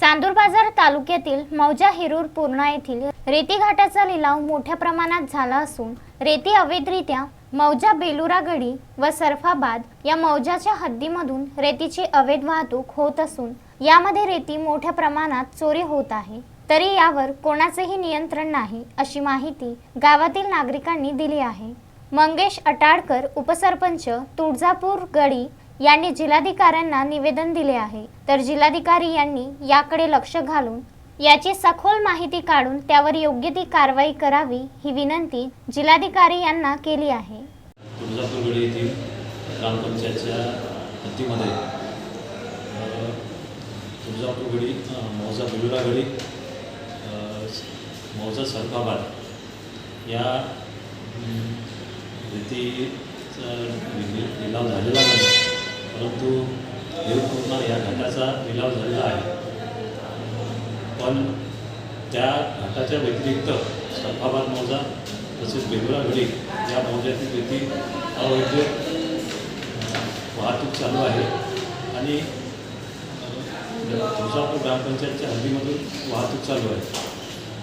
चांदूर बाजार तालुक्यातील मौजा हिरूर पूर्णा येथील रेती घाटाचा लिलाव मोठ्या प्रमाणात झाला असून रेती अवैधरित्या मौजा बेलुरा गडी व सरफाबाद या मौजाच्या हद्दीमधून रेतीची अवैध वाहतूक होत असून यामध्ये रेती मोठ्या प्रमाणात चोरी होत आहे. तरी यावर कोणाचेही नियंत्रण नाही अशी माहिती गावातील नागरिकांनी दिली आहे. मंगेश अटाडकर उपसरपंच तुळजापूर गडी यांनी जिल्हाधिकाऱ्यांना निवेदन दिले आहे. तर जिल्हाधिकारी यांनी याकडे लक्ष घालून याची सखोल माहिती काढून त्यावर योग्य ती कारवाई करावी ही विनंती जिल्हाधिकारी यांना केली आहे. तुळजापूरगडी येथील ग्रामपंचायतच्या हद्दीमध्ये तुळजापूरगडी मौजा बेलुरागडी मौजा सरफाबाद या अम, लिलाव झालेला नाही. परंतु देवकुमार या घाटाचा लिलाव झालेला आहे. पण त्या घाटाच्या व्यतिरिक्त सफाबाद मौजा तसेच बेगुरा गडी या मौजातील व्यक्ती अवैध वाहतूक चालू आहे. आणि तुळजापूर ग्रामपंचायतच्या हद्दीमधून वाहतूक चालू आहे.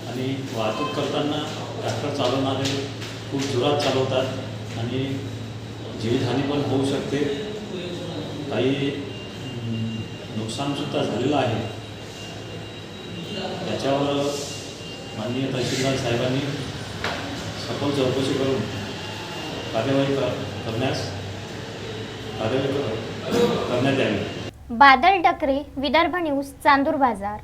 आणि वाहतूक करताना ट्रॅक्टर चालवणारे खूप जोरात चालवतात आणि जीवितहानी पण होऊ शकते. काही नुकसानसुद्धा झालेलं आहे. त्याच्यावर माननीय तहसीलदार साहेबांनी सखोल चौकशी करून कार्यवाही करण्यास कार्यवाही करण्यात यावी. बादल डकरे विदर्भ न्यूज चांदूर बाजार.